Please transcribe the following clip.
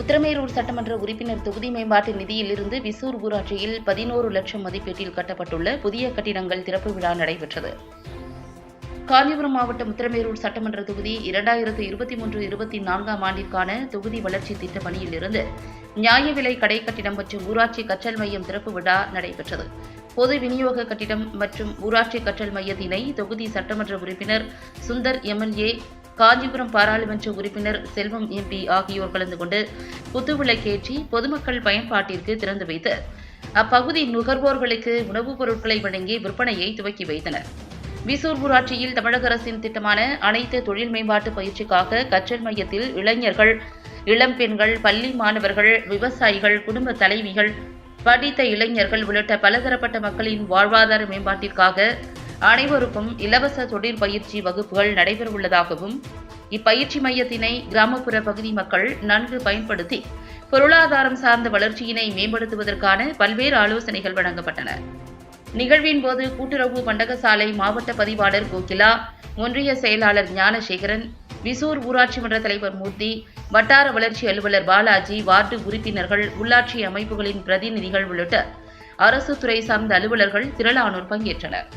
உத்திரமேரூர் சட்டமன்ற உறுப்பினர் தொகுதி மேம்பாட்டு நிதியிலிருந்து விசூர் ஊராட்சியில் பதினோரு லட்சம் மதிப்பீட்டில் கட்டப்பட்டுள்ள புதிய கட்டிடங்கள் திறப்பு விழா நடைபெற்றது. காஞ்சிபுரம் மாவட்டம் உத்திரமேரூர் சட்டமன்ற தொகுதி இரண்டாயிரத்து இருபத்தி மூன்று இருபத்தி நான்காம் ஆண்டிற்கான தொகுதி வளர்ச்சி திட்ட பணியிலிருந்து நியாய விலை கடை கட்டிடம் மற்றும் ஊராட்சி கற்றல் மையம் திறப்பு விழா நடைபெற்றது. பொது விநியோக கட்டிடம் மற்றும் ஊராட்சி கற்றல் மையத்தினை தொகுதி சட்டமன்ற உறுப்பினர் சுந்தர் எம்எல்ஏ காஞ்சிபுரம் பாராளுமன்ற உறுப்பினர் செல்வம் எம்பி ஆகியோர் கலந்து கொண்டு குத்துவிளக்கேற்றி பொதுமக்கள் பயன்பாட்டிற்கு திறந்து வைத்து அப்பகுதி நுகர்வோர்களுக்கு உணவுப் பொருட்களை வழங்கி விற்பனையை துவக்கி வைத்தனர். விசூர் ஊராட்சியில் தமிழக அரசின் திட்டமான அனைத்து தொழில் மேம்பாட்டு பயிற்சிக்காக கற்றல் மையத்தில் இளைஞர்கள் இளம் பெண்கள் பள்ளி மாணவர்கள் விவசாயிகள் குடும்ப தலைவிகள் படித்த இளைஞர்கள் உள்ளிட்ட பலதரப்பட்ட மக்களின் வாழ்வாதார மேம்பாட்டிற்காக அனைவருக்கும் இலவச தொழிற்பயிற்சி வகுப்புகள் நடைபெறவுள்ளதாகவும் இப்பயிற்சி மையத்தினை கிராமப்புற பகுதி மக்கள் நன்கு பயன்படுத்தி பொருளாதாரம் சார்ந்த வளர்ச்சியினை மேம்படுத்துவதற்கான பல்வேறு ஆலோசனைகள் வழங்கப்பட்டன. நிகழ்வின் போது கூட்டுறவு பண்டகசாலை மாவட்ட பதிவாளர் கோகிலா ஒன்றிய செயலாளர் ஞானசேகரன் விசூர் ஊராட்சி மன்ற தலைவர் மூர்த்தி வட்டார வளர்ச்சி அலுவலர் பாலாஜி வார்டு உறுப்பினர்கள் உள்ளாட்சி அமைப்புகளின் பிரதிநிதிகள் உள்ளிட்ட அரசு துறை சார்ந்த அலுவலர்கள் திரளானோர் பங்கேற்றனர்.